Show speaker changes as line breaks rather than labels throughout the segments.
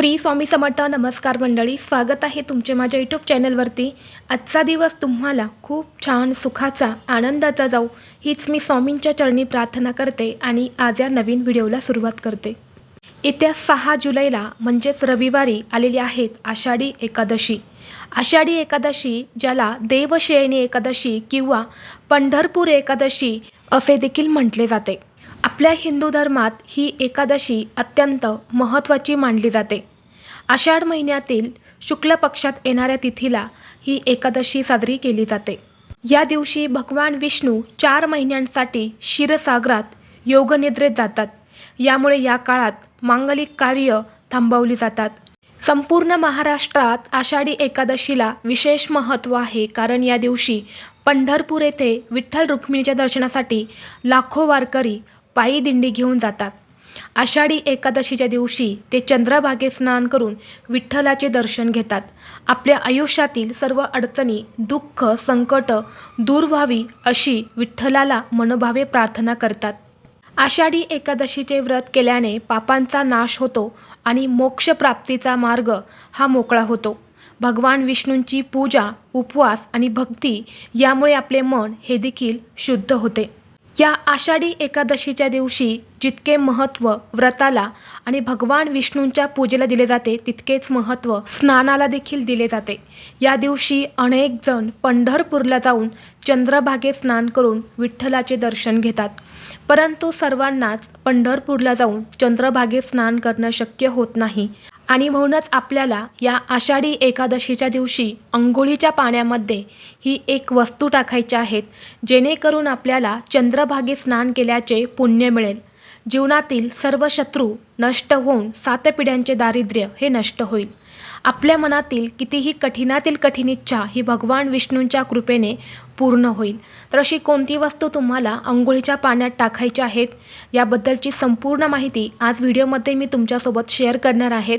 श्री स्वामी समर्थ नमस्कार मंडळी स्वागत आहे तुमचे माझ्या यूट्यूब चॅनलवरती. आजचा दिवस तुम्हाला खूप छान सुखाचा आनंदाचा जाऊ हीच मी स्वामींच्या चरणी प्रार्थना करते आणि आज या नवीन व्हिडिओला सुरुवात करते. येत्या सहा जुलैला म्हणजेच रविवारी आलेली आहेत आषाढी एकादशी. आषाढी एकादशी ज्याला देवशयनी एकादशी किंवा पंढरपूर एकादशी असे देखील म्हटले जाते. आपल्या हिंदू धर्मात ही एकादशी अत्यंत महत्त्वाची मानली जाते. आषाढ महिन्यातील शुक्ल पक्षात येणाऱ्या तिथीला ही एकादशी साजरी केली जाते. या दिवशी भगवान विष्णू चार महिन्यांसाठी क्षीरसागरात योगनिद्रेत जातात. यामुळे या काळात मांगलिक कार्य थांबवली जातात. संपूर्ण महाराष्ट्रात आषाढी एकादशीला विशेष महत्त्व आहे कारण या दिवशी पंढरपूर येथे विठ्ठल रुक्मिणीच्या दर्शनासाठी लाखो वारकरी पायी दिंडी घेऊन जातात. आषाढी एकादशीच्या दिवशी ते चंद्रभागे स्नान करून विठ्ठलाचे दर्शन घेतात. आपल्या आयुष्यातील सर्व अडचणी दुःख संकट दूर व्हावी अशी विठ्ठलाला मनोभावे प्रार्थना करतात. आषाढी एकादशीचे व्रत केल्याने पापांचा नाश होतो आणि मोक्षप्राप्तीचा मार्ग हा मोकळा होतो. भगवान विष्णूंची पूजा उपवास आणि भक्ती यामुळे आपले मन हे देखील शुद्ध होते. या आषाढी एकादशीच्या दिवशी जितके महत्त्व व्रताला आणि भगवान विष्णूंच्या पूजेला दिले जाते तितकेच महत्त्व स्नानाला देखील दिले जाते. या दिवशी अनेक जण पंढरपूरला जाऊन चंद्रभागे स्नान करून विठ्ठलाचे दर्शन घेतात. परंतु सर्वांनाच पंढरपूरला जाऊन चंद्रभागे स्नान करणं शक्य होत नाही. आणि म्हणूनच आपल्याला या आषाढी एकादशीच्या दिवशी अंघोळीच्या पाण्यामध्ये ही एक वस्तू टाकायची आहेत जेणेकरून आपल्याला चंद्रभागे स्नान केल्याचे पुण्य मिळेल. जीवनातील सर्व शत्रू नष्ट होऊन सात पिढ्यांचे दारिद्र्य हे नष्ट होईल. आपल्या मनातील कितीही कठीणातील कठीण इच्छा ही भगवान विष्णूंच्या कृपेने पूर्ण होईल. तर अशी कोणती वस्तू तुम्हाला अंघोळीच्या पाण्यात टाकायची आहेत? याबद्दलची संपूर्ण माहिती आज व्हिडिओमध्ये मी तुमच्यासोबत शेअर करणार आहेत.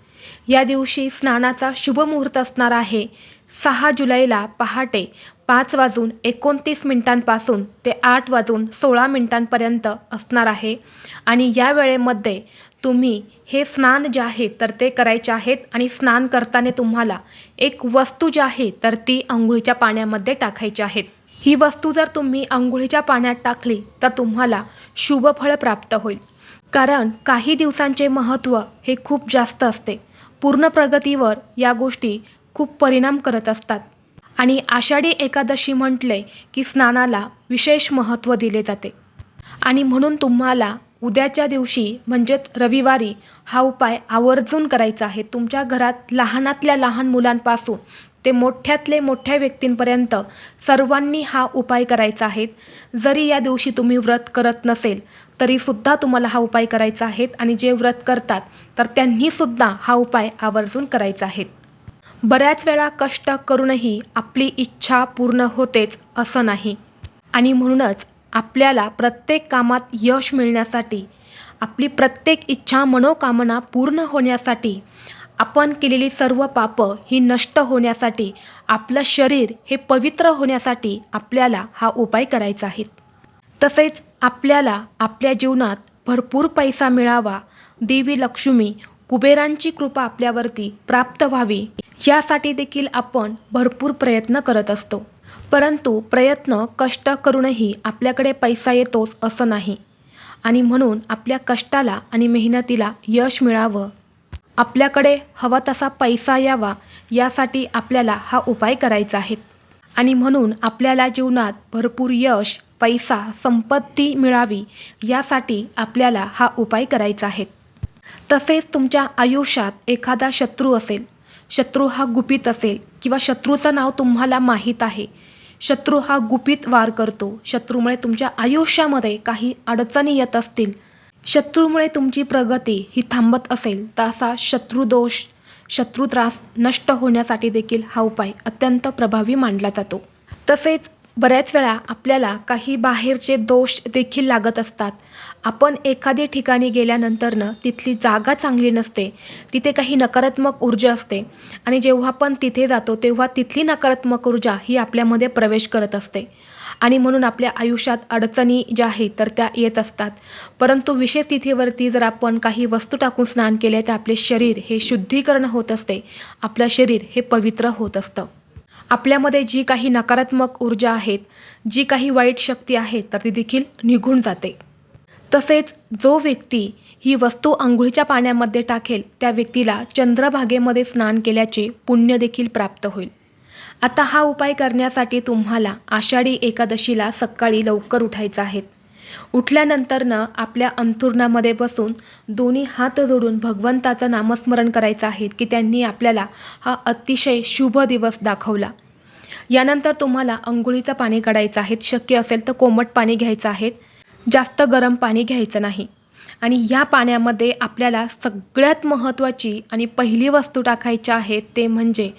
या दिवशी स्नानाचा शुभ मुहूर्त असणार आहे. सहा जुलैला पहाटे पाच वाजून एकोणतीस मिनिटांपासून ते आठ वाजून सोळा मिनिटांपर्यंत असणार आहे. आणि या वेळेमध्ये तुम्ही हे स्नान जे आहे तर ते करायचे आहेत आणि स्नान करताना तुम्हाला एक वस्तू जी आहे तर ती आंघोळीच्या पाण्यामध्ये टाकायची आहेत ही वस्तू जर तुम्ही आंघोळीच्या पाण्यात टाकली तर तुम्हाला शुभफळ प्राप्त होईल. कारण काही दिवसांचे महत्त्व हे खूप जास्त असते. पूर्ण प्रगतीवर या गोष्टी खूप परिणाम करत असतात. आणि आषाढी एकादशी म्हटले की स्नानाला विशेष महत्त्व दिले जाते. आणि म्हणून तुम्हाला उद्याच्या दिवशी म्हणजेच रविवारी हा उपाय आवर्जून करायचा आहे. तुमच्या घरात लहानातल्या लहान मुलांपासून ते मोठ्यातले मोठ्या व्यक्तींपर्यंत सर्वांनी हा उपाय करायचा आहे. जरी या दिवशी तुम्ही व्रत करत नसेल तरीसुद्धा तुम्हाला हा उपाय करायचा आहे आणि जे व्रत करतात तर त्यांनीसुद्धा हा उपाय आवर्जून करायचा आहे बऱ्याच वेळा कष्ट करूनही आपली इच्छा पूर्ण होतेच असं नाही. आणि म्हणूनच आपल्याला प्रत्येक कामात यश मिळण्यासाठी आपली प्रत्येक इच्छा मनोकामना पूर्ण होण्यासाठी आपण केलेली सर्व पापं ही नष्ट होण्यासाठी आपलं शरीर हे पवित्र होण्यासाठी आपल्याला हा उपाय करायचा आहे तसेच आपल्याला आपल्या जीवनात भरपूर पैसा मिळावा. देवी लक्ष्मी कुबेरांची कृपा आपल्यावरती प्राप्त व्हावी. यासाठी देखील आपण भरपूर प्रयत्न करत असतो. परंतु प्रयत्न कष्ट करूनही आपल्याकडे पैसा येतोच असं नाही. आणि म्हणून आपल्या कष्टाला आणि मेहनतीला यश मिळावं. आपल्याकडे हवा तसा पैसा यावा यासाठी आपल्याला हा उपाय करायचा आहे. आणि म्हणून आपल्याला जीवनात भरपूर यश पैसा संपत्ती मिळावी यासाठी आपल्याला हा उपाय करायचा आहे. तसेच तुमच्या आयुष्यात एखादा शत्रू असेल शत्रू हा गुपित असेल किंवा शत्रूचं नाव तुम्हाला माहीत आहे शत्रू हा गुपित वार करतो शत्रूमुळे तुमच्या आयुष्यामध्ये काही अडचणी येत असतील शत्रूमुळे तुमची प्रगती ही थांबत असेल तर असा शत्रुदोष शत्रू त्रास नष्ट होण्यासाठी देखील हा उपाय अत्यंत प्रभावी मानला जातो. तसेच बऱ्याच वेळा आपल्याला काही बाहेरचे दोष देखील लागत असतात. आपण एखाद्या ठिकाणी गेल्यानंतरनं तिथली जागा चांगली नसते. तिथे काही नकारात्मक ऊर्जा असते. आणि जेव्हा आपण तिथे जातो तेव्हा तिथली नकारात्मक ऊर्जा ही आपल्यामध्ये प्रवेश करत असते. आणि म्हणून आपल्या आयुष्यात अडचणी ज्या आहेत तर त्या येत असतात. परंतु विशेष तिथेवरती जर आपण काही वस्तू टाकून स्नान केले तर आपले शरीर हे शुद्धीकरण होत असते. आपलं शरीर हे पवित्र होत असतं. आपल्यामध्ये जी काही नकारात्मक ऊर्जा आहेत जी काही वाईट शक्ती आहे तर ती देखील निघून जाते. तसेच जो व्यक्ती ही वस्तू आंघोळीच्या पाण्यामध्ये टाकेल त्या व्यक्तीला चंद्रभागेमध्ये स्नान केल्याचे पुण्य देखील प्राप्त होईल. आता हा उपाय करण्यासाठी तुम्हाला आषाढी एकादशीला सकाळी लवकर उठायचं आहे. उठल्यानंतरनं आपल्या अंथुरणामध्ये बसून दोन्ही हात जोडून भगवंताचं नामस्मरण करायचं आहे की त्यांनी आपल्याला हा अतिशय शुभ दिवस दाखवला. यानंतर तुम्हाला अंघोळीचं पाणी काढायचं आहे. शक्य असेल तर कोमट पाणी घ्यायचं आहे. जास्त गरम पाणी घ्यायचं नाही. आणि या पाण्यामध्ये आपल्याला सगळ्यात महत्त्वाची आणि पहिली वस्तू टाकायची आहे ते म्हणजे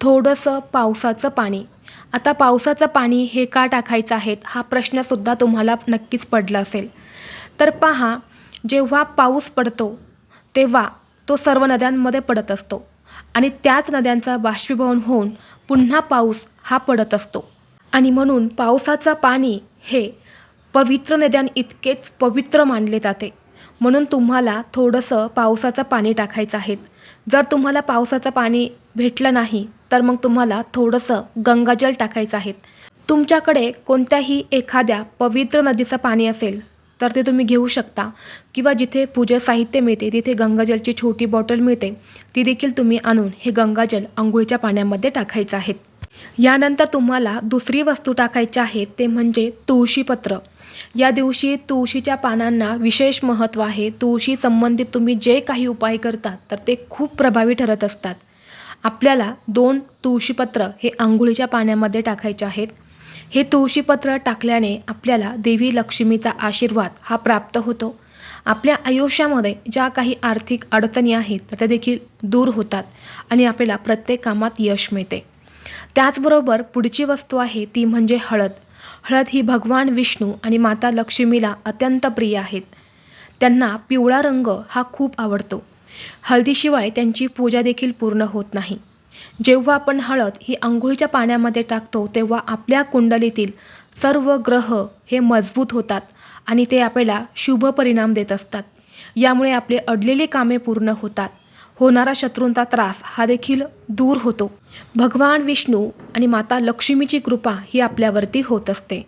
थोडंसं पावसाचं पाणी. आता पावसाचं पाणी हे का टाकायचं आहेत हा प्रश्नसुद्धा तुम्हाला नक्कीच पडला असेल. तर पहा जेव्हा पाऊस पडतो तेव्हा तो सर्व नद्यांमध्ये पडत असतो. आणि त्याच नद्यांचा बाष्पीभवन होऊन पुन्हा पाऊस हा पडत असतो. आणि म्हणून पावसाचं पाणी हे पवित्र नद्यां इतकेच पवित्र मानले जाते. म्हणून तुम्हाला थोडंसं पावसाचं पाणी टाकायचं आहे. जर तुम्हाला पावसाचं पाणी भेटलं नाही तर मग तुम्हाला थोडंसं गंगाजल टाकायचं आहे. तुमच्याकडे कोणत्याही एखाद्या पवित्र नदीचं पाणी असेल तर ते तुम्ही घेऊ शकता. किंवा जिथे पूजा साहित्य मिळते तिथे गंगाजलची छोटी बॉटल मिळते ती देखील तुम्ही आणून हे गंगाजल आंघोळीच्या पाण्यामध्ये टाकायचं आहे. यानंतर तुम्हाला दुसरी वस्तू टाकायची आहे ते म्हणजे तुळशीपत्र. या दिवशी तुळशीच्या पानांना विशेष महत्त्व आहे. तुळशी संबंधित तुम्ही जे काही उपाय करतात तर ते खूप प्रभावी ठरत असतात. आपल्याला दोन तुळशीपत्र हे आंघोळीच्या पाण्यामध्ये टाकायचे आहेत. हे तुळशीपत्र टाकल्याने आपल्याला देवी लक्ष्मीचा आशीर्वाद हा प्राप्त होतो. आपल्या आयुष्यामध्ये ज्या काही आर्थिक अडचणी आहेत तर त्या देखील दूर होतात आणि आपल्याला प्रत्येक कामात यश मिळते. त्याचबरोबर पुढची वस्तू आहे ती म्हणजे हळद. हळद ही भगवान विष्णू आणि माता लक्ष्मीला अत्यंत प्रिय आहेत. त्यांना पिवळा रंग हा खूप आवडतो. हळदीशिवाय त्यांची पूजा देखील पूर्ण होत नाही. जेव्हा आपण हळद ही आंघोळीच्या पाण्यामध्ये टाकतो तेव्हा आपल्या कुंडलीतील सर्व ग्रह हे मजबूत होतात आणि ते आपल्याला शुभ परिणाम देत असतात. यामुळे आपले अडलेली कामे पूर्ण होतात. होणारा शत्रूंचा त्रास हा देखील दूर होतो. भगवान विष्णू आणि माता लक्ष्मीची कृपा ही आपल्यावरती होत असते.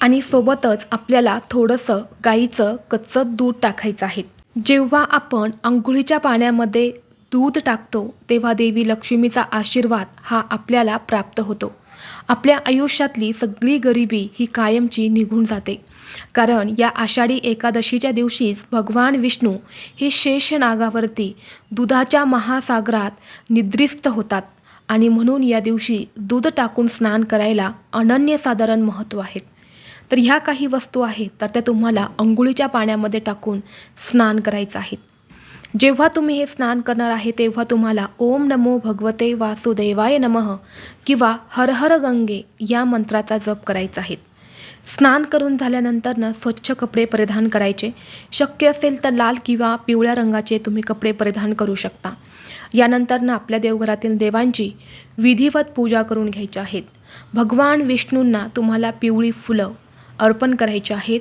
आणि सोबतच आपल्याला थोडंसं गाईचं कच्चं दूध टाकायचं आहे. जेव्हा आपण अंघोळीच्या पाण्यामध्ये दूध टाकतो तेव्हा देवी लक्ष्मीचा आशीर्वाद हा आपल्याला प्राप्त होतो. आपल्या आयुष्यातली सगळी गरिबी ही कायमची निघून जाते. कारण या आषाढी एकादशीच्या दिवशीच भगवान विष्णू हे शेष नागावरती दुधाच्या महासागरात निद्रिस्त होतात आणि म्हणून या दिवशी दूध टाकून स्नान करायला अनन्यसाधारण महत्त्व आहेत तर ह्या काही वस्तू आहेत तर त्या तुम्हाला अंघोळीच्या पाण्यामध्ये टाकून स्नान करायचं आहे. जेव्हा तुम्ही हे स्नान करणार आहे तेव्हा तुम्हाला ओम नमो भगवते वासुदेवाय नमः किंवा हर हर गंगे या मंत्राचा जप करायचा आहे. स्नान करून झाल्यानंतरनं स्वच्छ कपडे परिधान करायचे. शक्य असेल तर लाल किंवा पिवळ्या रंगाचे तुम्ही कपडे परिधान करू शकता. यानंतरनं आपल्या देवघरातील देवांची विधिवत पूजा करून घ्यायची आहेत. भगवान विष्णूंना तुम्हाला पिवळी फुलं अर्पण करायची आहेत.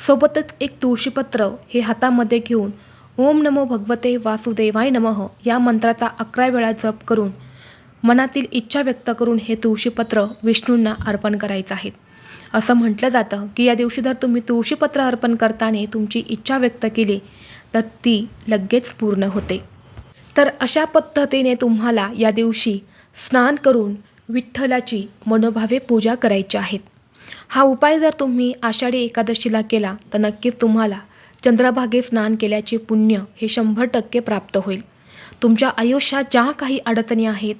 सोबतच एक तुळशीपत्र हे हातामध्ये घेऊन ओम नमो भगवते वासुदेवाय नमः या मंत्राचा अकरा वेळा जप करून मनातील इच्छा व्यक्त करून हे तुळशीपत्र विष्णूंना अर्पण करायचं आहे. असं म्हटलं जातं की या दिवशी जर तुम्ही तुळशीपत्र अर्पण करताना तुमची इच्छा व्यक्त केली तर ती लगेच पूर्ण होते. तर अशा पद्धतीने तुम्हाला या दिवशी स्नान करून विठ्ठलाची मनोभावे पूजा करायची आहेत. हा उपाय जर तुम्ही आषाढी एकादशीला केला तर नक्कीच तुम्हाला चंद्रभागे स्नान केल्याचे पुण्य हे शंभर टक्के प्राप्त होईल. तुमच्या आयुष्यात ज्या काही अडचणी आहेत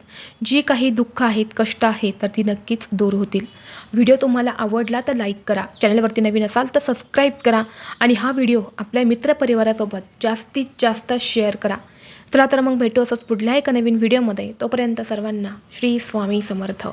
जी काही दुःख आहेत कष्ट आहेत तर ती नक्कीच दूर होतील. व्हिडिओ तुम्हाला आवडला तर लाईक करा. चॅनलवरती नवीन असाल तर सबस्क्राईब करा आणि हा व्हिडिओ आपल्या मित्रपरिवारासोबत जास्तीत जास्त शेअर करा. चला तर मग भेटू असंच पुढल्या एका नवीन व्हिडिओमध्ये. तोपर्यंत सर्वांना श्री स्वामी समर्थ.